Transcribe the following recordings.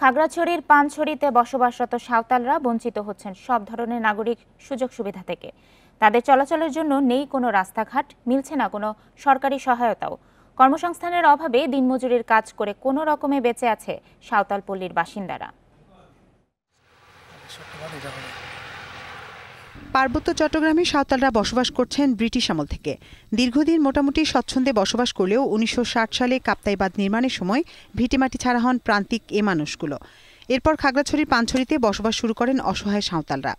খাগড়াছড়ির পানছড়িতে বসবাসরত সাঁওতালরা বঞ্চিত হচ্ছেন সব ধরনের নাগরিক সুযোগ সুবিধা থেকে। তাদের চলাচলের জন্য নেই কোনো রাস্তাঘাট, মিলছে না কোনো সরকারি সহায়তাও। কর্মসংস্থানের অভাবে দিনমজুরির কাজ করে কোনো রকমে বেঁচে আছে সাঁওতালপল্লীর বাসিন্দারা। পার্বত্য চট্টগ্রামে সাঁওতালরা বসবাস করছেন ব্রিটিশ আমল থেকে। দীর্ঘদিন মোটামুটি স্বচ্ছন্দে বসবাস করলেও উনিশশো ষাট সালে কাপ্তাই বাঁধ নির্মাণের সময় ভিটেমাটি ছাড়া হন প্রান্তিক এ মানুষগুলো। এরপর খাগড়াছড়ির পানছড়িতে বসবাস শুরু করেন অসহায় সাঁওতালরা।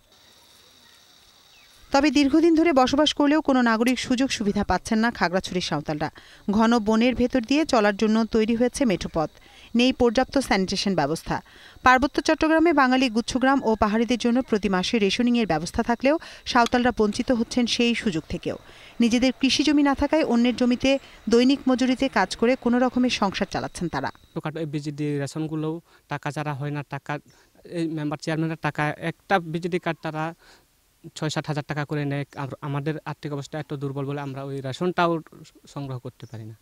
তবে দীর্ঘদিন ধরে বসবাস করলেও কোনো নাগরিক সুযোগ সুবিধা পাচ্ছেন না খাগড়াছড়ির সাঁওতালরা। ঘন বনের ভেতর দিয়ে চলার জন্য তৈরি হয়েছে মেঠোপথ। নেই পর্যাপ্ত স্যানিটেশন ব্যবস্থা। পার্বত্য চট্টগ্রামে বাঙালি গুচ্ছগ্রাম ও পাহাড়িদের জন্য প্রতি মাসে রেশনিংয়ের ব্যবস্থা থাকলেও সাঁওতালরা বঞ্চিত হচ্ছেন সেই সুযোগ থেকেও। নিজেদের কৃষি জমি না থাকায় অন্যের জমিতে দৈনিক মজুরিতে কাজ করে কোনো রকমের সংসার চালাচ্ছেন তারা। বিজিডি রেশনগুলোও টাকা ছাড়া হয় না, টাকা, এই মেম্বার চেয়ারম্যানের টাকা, একটা বিজিডি কার্ড তারা ছয় সাত হাজার টাকা করে নেয়। আমাদের আর্থিক অবস্থা এত দুর্বল বলে আমরা ওই রেশনটাও সংগ্রহ করতে পারি না।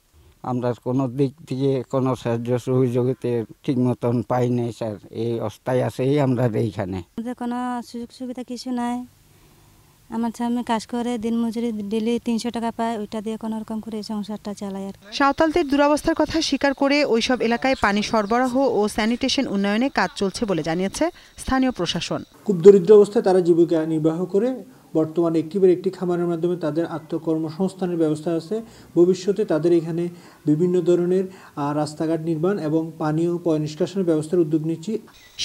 আমরা কোনো দিক থেকে কোনো সাহায্য সহযোগিতা ঠিক মতন পাই নাই স্যার। এই অবস্থায় আছেই আমরা এইখানে। আমাদের কোনো সুযোগ সুবিধা কিছু নাই। আমার স্বামী কাজ করে দিন মজুরি ডেলি তিনশো টাকা পায় ওইটা দিয়ে কোনো রকম করে এই সংসারটা চালাই আর। সাঁওতালদের দুরবস্থার কথা স্বীকার করে ওইসব এলাকায় পানি সরবরাহ ও স্যানিটেশন উন্নয়নে কাজ চলছে বলে জানিয়েছে স্থানীয় প্রশাসন। খুব দরিদ্র অবস্থায় তারা জীবিকা নির্বাহ করে বর্তমানে একটিবার একটি খামারের মাধ্যমে তাদের আত্মকর্মসংস্থানের ব্যবস্থা আছে। ভবিষ্যতে তাদের এখানে বিভিন্ন ধরনের রাস্তাঘাট নির্মাণ এবং পানীয় পয় নিষ্কাশনের ব্যবস্থার উদ্যোগ নিচ্ছি।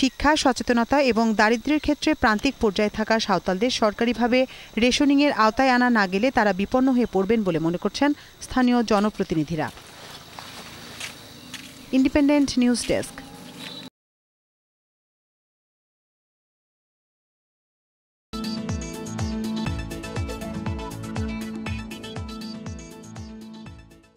শিক্ষা, সচেতনতা এবং দারিদ্র্যের ক্ষেত্রে প্রান্তিক পর্যায়ে থাকা সাঁওতালদের সরকারিভাবে রেশনিংয়ের আওতায় আনা না গেলে তারা বিপন্ন হয়ে পড়বেন বলে মনে করছেন স্থানীয় জনপ্রতিনিধিরা। Independent News desk.